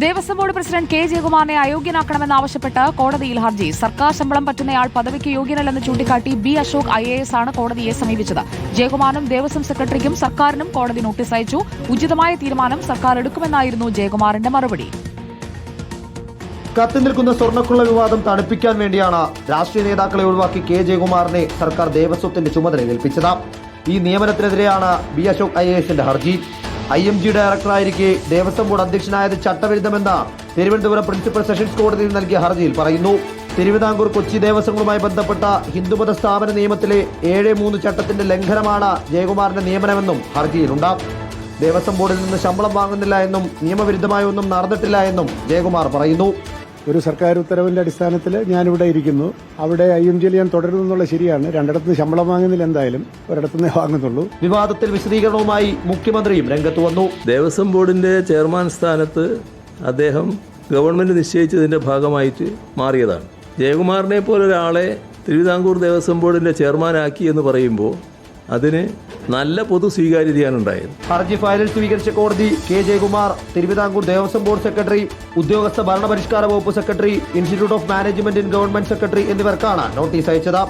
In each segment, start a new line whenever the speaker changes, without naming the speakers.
Devaswom board president K ജയകുമാറിനെ അയോഗ്യനാക്കണമെന്നാവശ്യപ്പെട്ട് കോടതിയിൽ ഹർജി. സർക്കാർ ശമ്പളം പറ്റുന്നയാൾ പദവിക്ക് യോഗ്യനല്ലെന്ന് ചൂണ്ടിക്കാട്ടി B Ashok I A S ആണ് കോടതിയെ സമീപിച്ചത്. ജയകുമാറിനും ദേവസ്വം സെക്രട്ടറിക്കും സർക്കാരിനും കോടതി നോട്ടീസ് അയച്ചു. ഉചിതമായ തീരുമാനം സർക്കാർ എടുക്കുമെന്നായിരുന്നു ജയകുമാറിന്റെ മറുപടി.
കത്തി നിൽക്കുന്ന സ്വർണക്കുള്ള വിവാദം തണുപ്പിക്കാൻ വേണ്ടിയാണ് രാഷ്ട്രീയ നേതാക്കളെ ഒഴിവാക്കി കെ ജയകുമാറിനെ സർക്കാർ ദേവസ്വത്തിന്റെ ചുമതല ഏൽപ്പിച്ചത്. ഈ നിയമനത്തിനെതിരെയാണ് ബി അശോക് ഐ എസിന്റെ ഹർജി. ഐ എം ജി ഡയറക്ടറായിരിക്കെ ദേവസ്വം ബോർഡ് അധ്യക്ഷനായത് ചട്ടവിരുദ്ധമെന്ന് തിരുവനന്തപുരം പ്രിൻസിപ്പൽ സെഷൻസ് കോടതിയിൽ നൽകിയ ഹർജിയിൽ പറയുന്നു. തിരുവിതാംകൂർ കൊച്ചി ദേവസ്വങ്ങളുമായി ബന്ധപ്പെട്ട ഹിന്ദുമത സ്ഥാപന നിയമത്തിലെ ഏഴ് മൂന്ന് ചട്ടത്തിന്റെ ലംഘനമാണ് ജയകുമാറിന്റെ നിയമനമെന്നും ഹർജിയിലുണ്ട്. ദേവസ്വം ബോർഡിൽ നിന്ന് ശമ്പളം വാങ്ങുന്നില്ല എന്നും നിയമവിരുദ്ധമായ ഒന്നും നടന്നിട്ടില്ല എന്നും ജയകുമാർ പറയുന്നു.
ഒരു സർക്കാർ ഉത്തരവിന്റെ അടിസ്ഥാനത്തിൽ ഞാനിവിടെ ഇരിക്കുന്നു. അവിടെ ഐ എം ജിയിൽ ഞാൻ തുടരുന്നു എന്നുള്ള ശരിയാണ്. രണ്ടിടത്ത് ശമ്പളം വാങ്ങുന്നില്ല എന്തായാലും. ഒരിടത്തുനിന്നേ വാങ്ങുന്നുള്ളൂ.
വിവാദത്തിൽ വിശദീകരണവുമായി മുഖ്യമന്ത്രിയും രംഗത്ത് വന്നു.
ദേവസ്വം ബോർഡിന്റെ ചെയർമാൻ സ്ഥാനത്ത് അദ്ദേഹം ഗവൺമെന്റ് നിശ്ചയിച്ചതിന്റെ ഭാഗമായിട്ട് മാറിയതാണ്. ജയകുമാറിനെ പോലെ ഒരാളെ തിരുവിതാംകൂർ ദേവസ്വം ബോർഡിന്റെ ചെയർമാനാക്കി എന്ന് പറയുമ്പോൾ അതിന് നല്ല പൊതു സ്വീകാര്യതയാണ് ഉണ്ടായത്
ഹർജി ഫയലിൽ സ്വീകരിച്ച കോടതി K Jayakumar Thiruvithamkoor Devaswom board secretary ഉദ്യോഗസ്ഥ ഭരണപരിഷ്കാര വകുപ്പ് secretary institute of management in government secretary എന്നിവർക്കാണ് നോട്ടീസ് അയച്ചത്.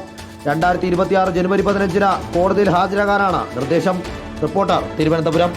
രണ്ടായിരത്തി ഇരുപത്തിയാറ് ജനുവരി പതിനഞ്ചിന് കോടതിയിൽ ഹാജരാകാനാണ് നിർദ്ദേശം. റിപ്പോർട്ടർ തിരുവനന്തപുരം.